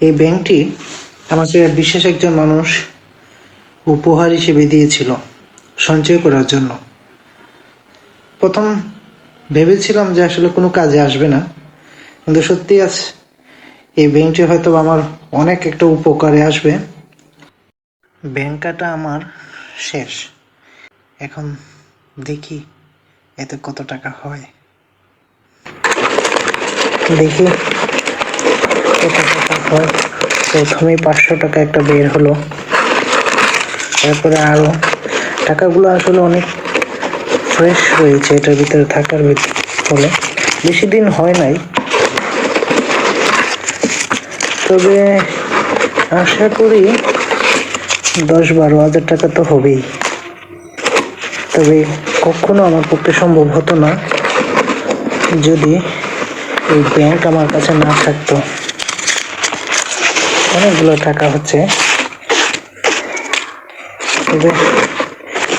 এই ব্যাংকটি আমাকে বিশেষ একজন মানুষ উপহার হিসেবে দিয়েছিল সঞ্চয় করার জন্য। প্রথম ভেবেছিলাম যে আসলে কোনো কাজে আসবে না, কিন্তু সত্যি আজ এই ব্যাংকটি হয়তো আমার অনেক একটা উপকারে আসবে। ব্যাংকাটা আমার শেষ। এখন দেখি এতে কত টাকা হয়। দেখি। কত টাকা হয় প্রথমেই পাঁচশো টাকা একটা বের হলো। তারপরে আরও। টাকাগুলো আসলে অনেক ফ্রেশ রয়েছে, এটার ভিতরে থাকার ফলে। বেশি দিন হয় নাই। তবে আশা করি দশ বারো হাজার টাকা তো হবেই। তবে কখনো আমার পক্ষে সম্ভব হতো না। যদি এই ব্যাংক আমার কাছে না থাকতো। অনেকগুলো টাকা হচ্ছে।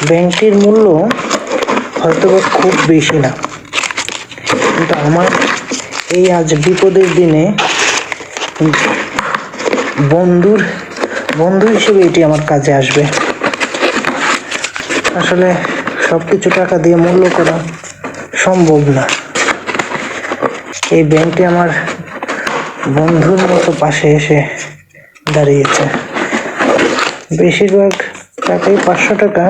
ব্যাংকটির মূল্য হয়তো খুব বেশি না। কিন্তু আমার এই আজ বিপদের দিনে বন্ধুর, বন্ধু হিসেবে এটি আমার কাজে আসবে। আসলে সব কিছু টাকা দিয়ে মূল্য করা সম্ভব না। এই ব্যাংকটি আমার বন্ধুর মতো পাশে এসে দাঁড়িয়েছে। বেশিরভাগ টাকাই পাঁচশো টাকা।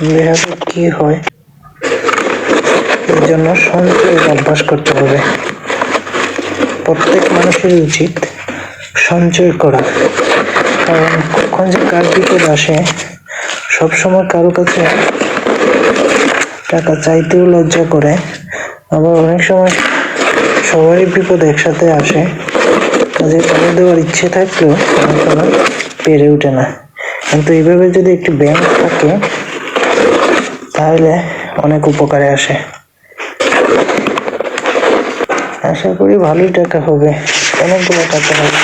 দেখা কি হয়। এর জন্য সঞ্চয়ের অভ্যাস করতে হবে। প্রত্যেক মানুষের উচিত সঞ্চয় করা। কারণ কখন যে কার বিপদ আসে, সবসময় কারও কাছে টাকা চাইতেও লজ্জা করে। আবার অনেক সময় সবারই বিপদ একসাথে আসে। কাজে টাকা দেওয়ার ইচ্ছে থাকলেও সময় পেরে ওঠে না। কিন্তু এইভাবে যদি একটি ব্যাংক থাকে, তাহলে অনেক উপকারে আসে। আশা করি ভালোই টাকা হবে। অনেকগুলো টাকা হবে।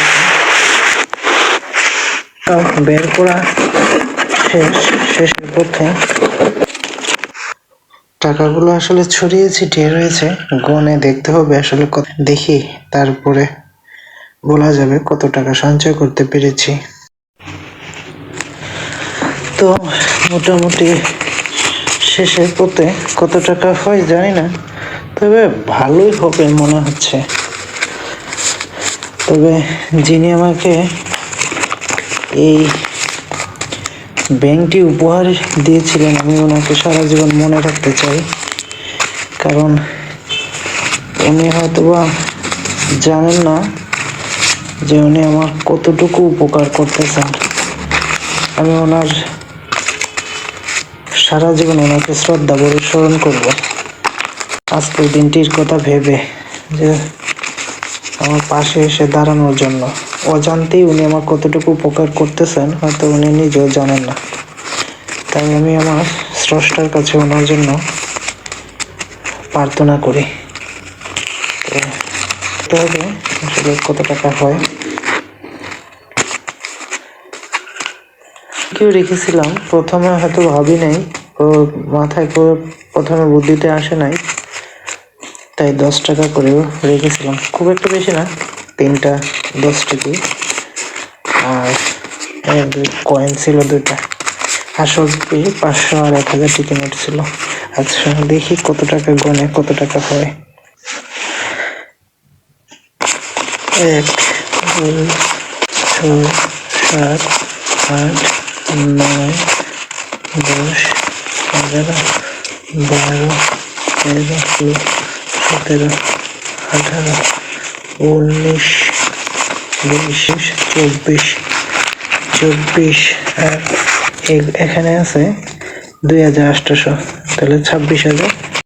বের করা শেষ, শেষের পথে টাকাগুলো আসলে ছড়িয়ে ছিটিয়ে রয়েছে। গনে দেখতে হবে আসলে দেখি তারপরে বলা যাবে কত টাকা সঞ্চয় করতে পেরেছি। তো মোটামুটি শেষে পথে কত টাকা হয় জানি না, তবে ভালোই হবে মনে হচ্ছে। তবে যিনি আমাকে এই ব্যাংকটি উপহার দিয়েছিলেন, আমি ওনাকে সারা জীবন মনে রাখতে চাই। কারণ উনি হয়তোবা জানেন না যে উনি আমার কতটুকু উপকার করতেছেন। আমি ওনার সারা জীবন ওনাকে শ্রদ্ধা ভরে স্মরণ করব আজকের দিনটির কথা ভেবে যে আমার পাশে এসে দাঁড়ানোর জন্য। অজান্তেই উনি আমার কতটুকু উপকার করতেছেন, হয়তো উনি নিজেও জানেন না। তাই আমি আমার স্রষ্টার কাছে ওনার জন্য প্রার্থনা করি। দেখতে হবে, আসলে কত টাকা হয়। কেউ রেখেছিলাম, প্রথমে হয়তো ভাবি নাই, ও মাথায় করে প্রথমে বুদ্ধিতে আসে নাই, তাই দশ টাকা করেও রেখেছিলাম। খুব একটা বেশি না, তিনটা, দশ টিকি। আর কয়েন ছিল দুইটা, আসল কি পাঁচশো আর এক হাজার টিকি নোট ছিল। আচ্ছা দেখি কত টাকা গনে, কত টাকা হয়। এক, দুই, ছয়, সাত, আট, নয়, দশ, এগারো, বারো, তেরো সতেরো আঠারো, উনিশ, বিশ, চব্বিশ চব্বিশ, আর এখানে আছে দুই হাজার আটশোশো তাহলে ছাব্বিশ হাজার